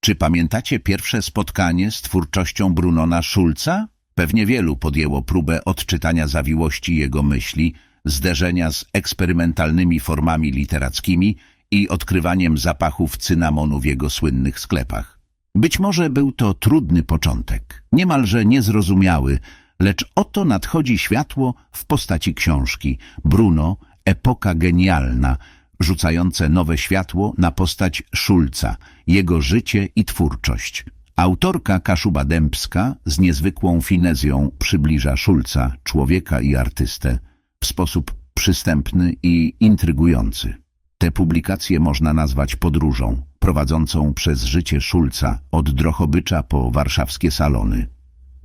Czy pamiętacie pierwsze spotkanie z twórczością Brunona Schulza? Pewnie wielu podjęło próbę odczytania zawiłości jego myśli, zderzenia z eksperymentalnymi formami literackimi i odkrywaniem zapachów cynamonu w jego słynnych sklepach. Być może był to trudny początek, niemalże niezrozumiały, lecz oto nadchodzi światło w postaci książki Bruno, epoka genialna, rzucające nowe światło na postać Szulca, jego życie i twórczość. Autorka Kaszuba Dębska z niezwykłą finezją przybliża Szulca, człowieka i artystę, w sposób przystępny i intrygujący. Te publikacje można nazwać podróżą, prowadzącą przez życie Szulca od Drochobycza po warszawskie salony.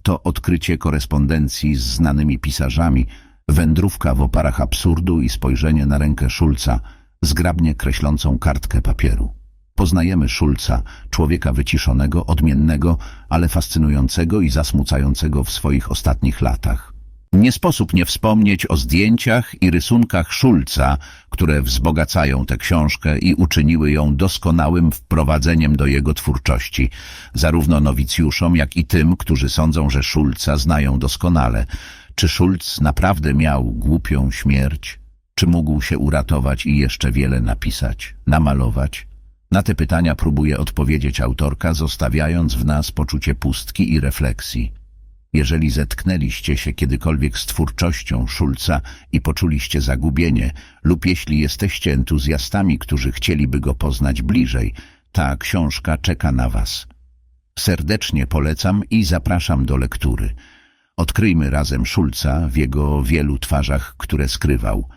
To odkrycie korespondencji z znanymi pisarzami, wędrówka w oparach absurdu i spojrzenie na rękę Szulca, zgrabnie kreślącą kartkę papieru. Poznajemy Szulca, człowieka wyciszonego, odmiennego, ale fascynującego i zasmucającego w swoich ostatnich latach. Nie sposób nie wspomnieć o zdjęciach i rysunkach Szulca, które wzbogacają tę książkę i uczyniły ją doskonałym wprowadzeniem do jego twórczości, zarówno nowicjuszom, jak i tym, którzy sądzą, że Szulca znają doskonale. Czy Szulc naprawdę miał głupią śmierć? Czy mógł się uratować i jeszcze wiele napisać, namalować? Na te pytania próbuje odpowiedzieć autorka, zostawiając w nas poczucie pustki i refleksji. Jeżeli zetknęliście się kiedykolwiek z twórczością Szulca i poczuliście zagubienie, lub jeśli jesteście entuzjastami, którzy chcieliby go poznać bliżej, ta książka czeka na was. Serdecznie polecam i zapraszam do lektury. Odkryjmy razem Szulca w jego wielu twarzach, które skrywał –